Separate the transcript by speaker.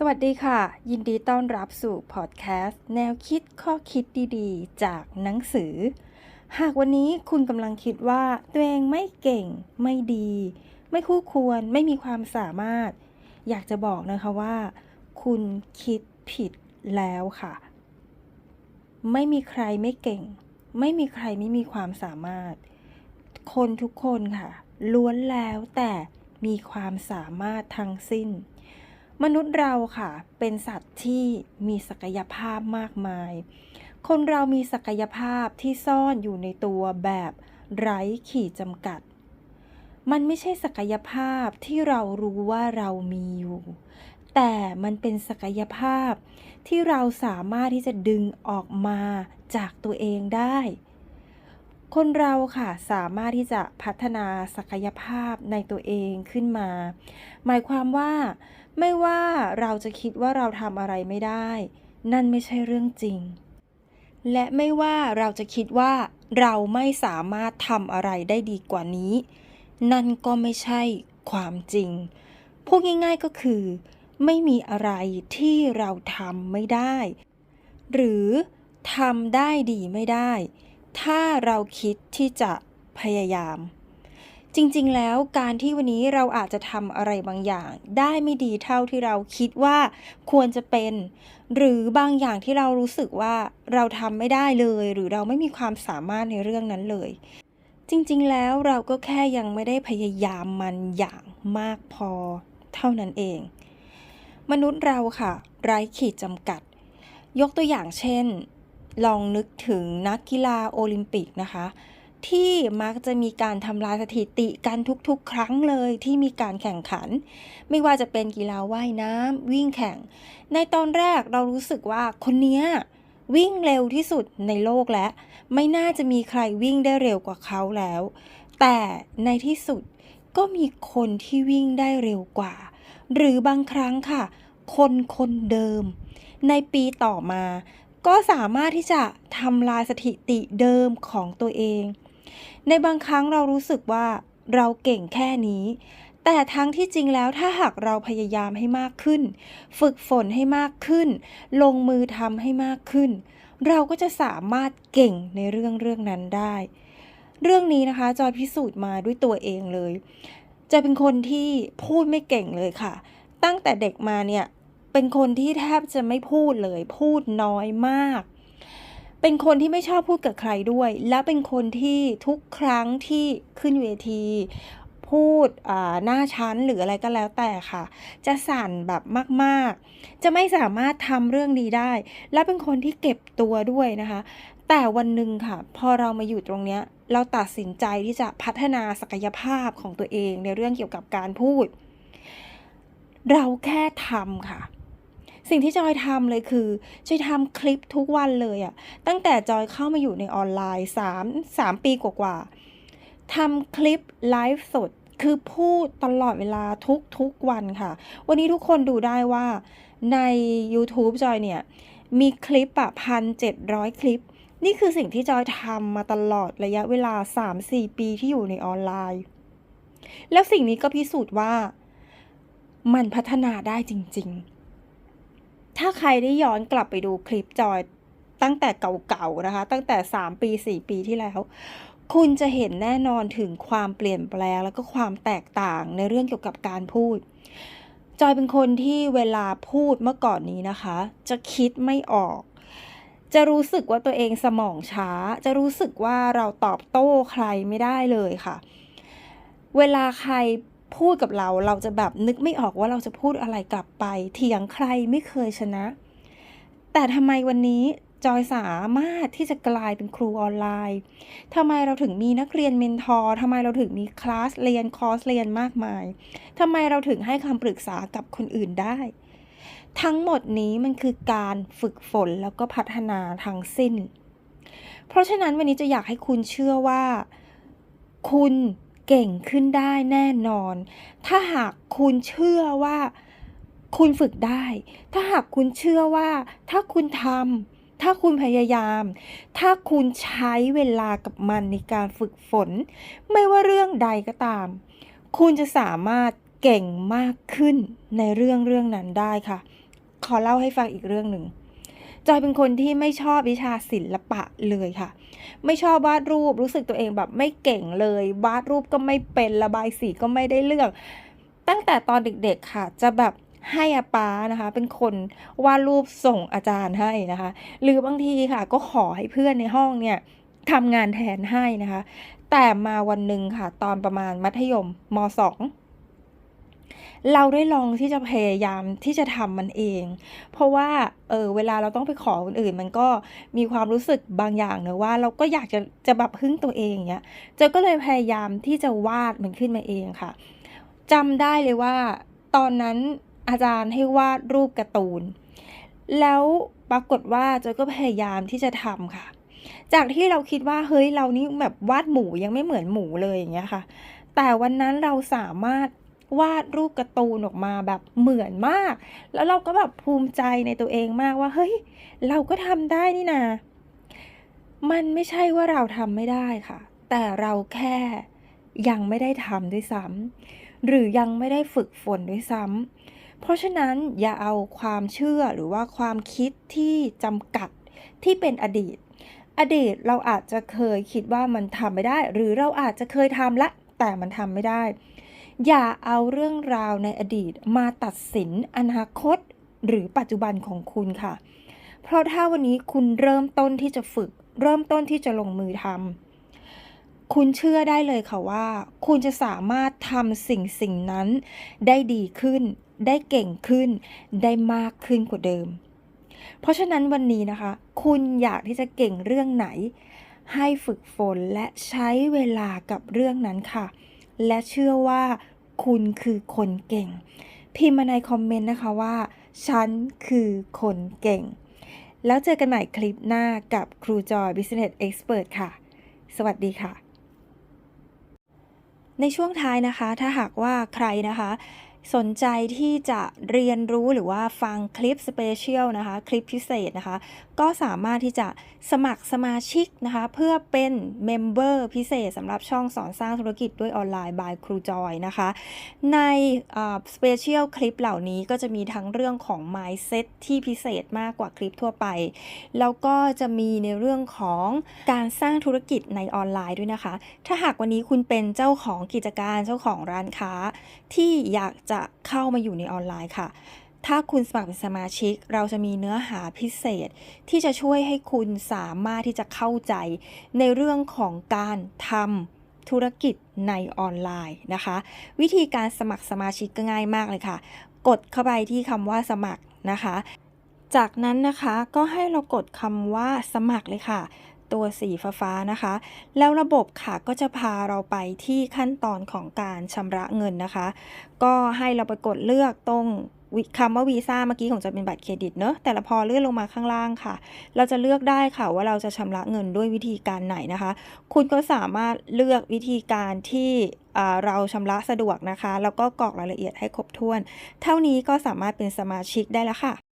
Speaker 1: สวัสดีค่ะ ยินดีต้อนรับสู่พอดแคสต์แนวคิดข้อคิดดีๆ จากหนังสือ หากวันนี้คุณกำลังคิดว่า ตัวเองไม่เก่ง ไม่ดี ไม่คู่ควรไม่มีความสามารถ อยากจะบอกนะคะว่า คุณคิดผิดแล้วค่ะ ไม่มีใครไม่เก่ง ไม่มีใครไม่มีความสามารถ คนทุกคนค่ะ ล้วนแล้วแต่มีความสามารถทั้งสิ้น มนุษย์เราค่ะ เป็นสัตว์ที่มีศักยภาพมากมาย คนเรามีศักยภาพที่ซ่อนอยู่ในตัวแบบไร้ขีดจำกัด มันไม่ใช่ศักยภาพที่เรารู้ว่าเรามีอยู่ แต่มันเป็นศักยภาพที่เราสามารถที่จะดึงออกมาจากตัวเองได้ คนเราค่ะสามารถที่จะพัฒนาศักยภาพในตัวเองขึ้นมา หมายความว่า ไม่ว่าเราจะคิดว่าเราทำอะไรไม่ได้ นั่นไม่ใช่เรื่องจริง และไม่ว่าเราจะคิดว่าเราไม่สามารถทำอะไรได้ดีกว่านี้ นั่นก็ไม่ใช่ความจริง พูดง่ายๆก็คือ ไม่มีอะไรที่เราทำไม่ได้ หรือทำได้ดีไม่ได้ ถ้าเราคิดที่จะพยายาม จริงๆ แล้วการที่วันนี้เราอาจจะทำอะไรบางอย่าง ได้ไม่ดีเท่าที่เราคิดว่าควรจะเป็น หรือบางอย่างที่เรารู้สึกว่าเราทำไม่ได้เลย หรือเราไม่มีความสามารถในเรื่องนั้นเลย จริงๆ แล้วเราก็แค่ยังไม่ได้พยายามมันอย่างมากพอเท่านั้นเอง มนุษย์เราค่ะ ไร้ขีดจำกัด ยกตัวอย่างเช่น ลองนึกถึงนักกีฬาโอลิมปิกนะคะ ที่มักจะมีการทำลายสถิติกันทุกๆ ครั้งเลยที่มีการแข่งขัน ไม่ว่าจะเป็นกีฬาว่ายน้ำวิ่งแข่ง ในตอนแรกเรารู้สึกว่าคนเนี้ยวิ่งเร็วที่สุดในโลกและ ไม่น่าจะมีใครวิ่งได้เร็วกว่าเขาแล้ว แต่ในที่สุดก็มีคนที่วิ่งได้เร็วกว่า หรือบางครั้งค่ะ คนคนเดิม ในปีต่อมา ก็สามารถที่จะทำลายสถิติเดิมของตัวเอง ในบางครั้งเรารู้สึกว่าเราเก่งแค่นี้ แต่ทั้งที่จริงแล้วถ้าหากเราพยายามให้มากขึ้น ฝึกฝนให้มากขึ้น ลงมือทำให้มากขึ้น เราก็จะสามารถเก่งในเรื่องเรื่องนั้นได้ เรื่องนี้นะคะจอยพิสูจน์มาด้วยตัวเองเลย จะเป็นคนที่พูดไม่เก่งเลยค่ะ ตั้งแต่เด็กมาเนี่ยเป็นคนที่แทบจะไม่พูดเลย พูดน้อยมาก เป็นคนที่ไม่ชอบพูดกับใครด้วย และเป็นคนที่ทุกครั้งที่ขึ้นเวที พูดหน้าชั้นหรืออะไรก็แล้วแต่ค่ะ จะสั่นแบบมากๆ จะไม่สามารถทำเรื่องนี้ได้ และเป็นคนที่เก็บตัวด้วยนะคะ แต่วันหนึ่งค่ะ พอเรามาอยู่ตรงเนี้ยเราตัดสินใจที่จะพัฒนาศักยภาพของตัวเองในเรื่องเกี่ยวกับการพูด เราแค่ทำค่ะ สิ่งที่จอยทำเลยคือจอยทำคลิปทุกวันเลยอะตั้งแต่จอยเข้ามาอยู่ในออนไลน์3 3ปีกว่าๆทำคลิปไลฟ์สดคือพูดตลอดเวลาทุกๆวันค่ะ วันนี้ทุกคนดูได้ว่าใน YouTube จอยเนี่ย มีคลิปอะพันเจ็ดร้อยคลิป นี่คือสิ่งที่จอยทำมาตลอดระยะเวลา 3-4 ปีที่อยู่ในออนไลน์ แล้วสิ่งนี้ก็พิสูจน์ว่ามันพัฒนาได้จริง ๆ ถ้าใครได้ย้อนกลับไปดูคลิปจอยตั้งแต่เก่าๆนะคะ ตั้งแต่ 3 ปี 4 ปีที่แล้ว คุณจะเห็นแน่นอนถึงความเปลี่ยนแปลง แล้วก็ความแตกต่างในเรื่องเกี่ยวกับการพูด จอยเป็นคนที่เวลาพูดเมื่อก่อนนี้นะคะ จะคิดไม่ออก จะรู้สึกว่าตัวเองสมองช้า จะรู้สึกว่าเราตอบโต้ใครไม่ได้เลยค่ะ เวลาใคร พูดกับเราเราจะแบบนึกไม่ออกว่าเราจะพูดอะไรกลับไป เถียงใครไม่เคยชนะ แต่ทำไมวันนี้จอยสามารถที่จะกลายเป็นครูออนไลน์ทำไมเราถึงมีนักเรียนเมนทอร์ทำไมเราถึงมีคลาสเรียนคอร์สเรียนมากมายทำไมเราถึงให้คำปรึกษากับคนอื่นได้ ทั้งหมดนี้มันคือการฝึกฝนแล้วก็พัฒนาทั้งสิ้น เพราะฉะนั้นวันนี้จะอยากให้คุณเชื่อว่า คุณ เก่งขึ้นได้แน่นอน ถ้าหากคุณเชื่อว่าคุณฝึกได้ ถ้าหากคุณเชื่อว่า ถ้าคุณทำ ถ้าคุณพยายาม ถ้าคุณใช้เวลากับมันในการฝึกฝน ไม่ว่าเรื่องใดก็ตาม คุณจะสามารถเก่งมากขึ้นในเรื่องเรื่องนั้นได้ค่ะ ขอเล่าให้ฟังอีกเรื่องหนึ่ง จอยเป็นคนที่ไม่ชอบวิชาศิลปะเลยค่ะ ไม่ชอบวาดรูปรู้สึกตัวเองแบบไม่เก่งเลยวาดรูปก็ไม่เป็นระบายสีก็ไม่ได้เรื่อง ตั้งแต่ตอนเด็กๆค่ะ จะแบบให้อาป้านะคะ เป็นคนวาดรูปส่งอาจารย์ให้นะคะ หรือบางทีค่ะ ก็ขอให้เพื่อนในห้องเนี่ยทำงานแทนให้นะคะ แต่มาวันหนึ่งค่ะ ตอนประมาณมัธยมมสอง เราได้ลองที่จะพยายามที่จะทำมันเอง เพราะว่าเออเวลาเราต้องไปขอคนอื่น มันก็มีความรู้สึกบางอย่างเนอะว่าเราก็อยากจะจะแบบพึ่งตัวเองอย่างเงี้ยเจอก็เลยพยายามที่จะวาดมันขึ้นมาเองค่ะจำได้เลยว่า ตอนนั้นอาจารย์ให้วาดรูปการ์ตูน แล้วปรากฏว่าเจอก็พยายามที่จะทำค่ะ จากที่เราคิดว่าเฮ้ยเรานี่แบบวาดหมูยังไม่เหมือนหมูเลยอย่างเงี้ยค่ะ แต่วันนั้นเราสามารถ วาดรูปการ์ตูนออกมาแบบเหมือนมาก แล้วเราก็แบบภูมิใจในตัวเองมากว่า เฮ้ย เราก็ทำได้นี่นา มันไม่ใช่ว่าเราทำไม่ได้ค่ะ แต่เราแค่ยังไม่ได้ทำด้วยซ้ำหรือยังไม่ได้ฝึกฝนด้วยซ้ำเพราะฉะนั้นอย่าเอาความเชื่อหรือว่าความคิดที่จำกัดที่เป็นอดีต อดีตเราอาจจะเคยคิดว่ามันทำไม่ได้ หรือเราอาจจะเคยทำละแต่มันทำไม่ได้ อย่าเอาเรื่องราวในอดีตมาตัดสินอนาคตหรือปัจจุบันของคุณค่ะ เพราะถ้าวันนี้คุณเริ่มต้นที่จะฝึก เริ่มต้นที่จะลงมือทำคุณเชื่อได้เลยค่ะว่า คุณจะสามารถทำสิ่งสิ่งนั้นได้ดีขึ้น ได้เก่งขึ้น ได้มากขึ้นกว่าเดิม เพราะฉะนั้นวันนี้นะคะ คุณอยากที่จะเก่งเรื่องไหน ให้ฝึกฝนและใช้เวลากับเรื่องนั้นค่ะ และเชื่อว่าคุณคือคนเก่ง พิมพ์มาในคอมเมนต์นะคะว่า ฉันคือคนเก่ง แล้วเจอกันใหม่คลิปหน้ากับครูจอย Business Expert ค่ะ สวัสดีค่ะ ในช่วงท้ายนะคะ ถ้าหากว่าใครนะคะ สนใจที่จะเรียนรู้หรือว่าฟังคลิปสเปเชียลนะคะ คลิปพิเศษนะคะ ก็สามารถที่จะสมัครสมาชิกนะคะ เพื่อเป็นเมมเบอร์พิเศษสำหรับช่องสอนสร้างธุรกิจด้วยออนไลน์ by ครูจอยนะคะ ในสเปเชียลคลิปเหล่านี้ก็จะมีทั้งเรื่องของ mindset ที่พิเศษมากกว่าคลิปทั่วไป แล้วก็จะมีในเรื่องของการสร้างธุรกิจในออนไลน์ด้วยนะคะ ถ้าหากวันนี้คุณเป็นเจ้าของกิจการเจ้าของร้านค้าที่อยากจะเข้ามาอยู่ในออนไลน์ค่ะ ถ้าคุณสมัครเป็นสมาชิก เราจะมีเนื้อหาพิเศษ ที่จะช่วยให้คุณสามารถที่จะเข้าใจ ในเรื่องของการทำธุรกิจในออนไลน์นะคะ วิธีการสมัครสมาชิกก็ง่ายมากเลยค่ะ กดเข้าไปที่คำว่าสมัครนะคะ จากนั้นนะคะก็ให้เรากดคำว่าสมัครเลยค่ะ ตัวสีฟ้าๆนะคะ แล้วระบบค่ะก็จะพาเราไปที่ขั้นตอนของการชำระเงินนะคะ ก็ให้เราไปกดเลือกตรงคำว่าวีซ่าเมื่อกี้ของจะเป็นบัตรเครดิตเนอะแต่ละพอเลื่อนลงมาข้างล่างค่ะ เราจะเลือกได้ค่ะว่าเราจะชำระเงินด้วยวิธีการไหนนะคะ คุณก็สามารถเลือกวิธีการที่เราชำระสะดวกนะคะ แล้วก็กรอกรายละเอียดให้ครบถ้วน เท่านี้ก็สามารถเป็นสมาชิกได้แล้วค่ะ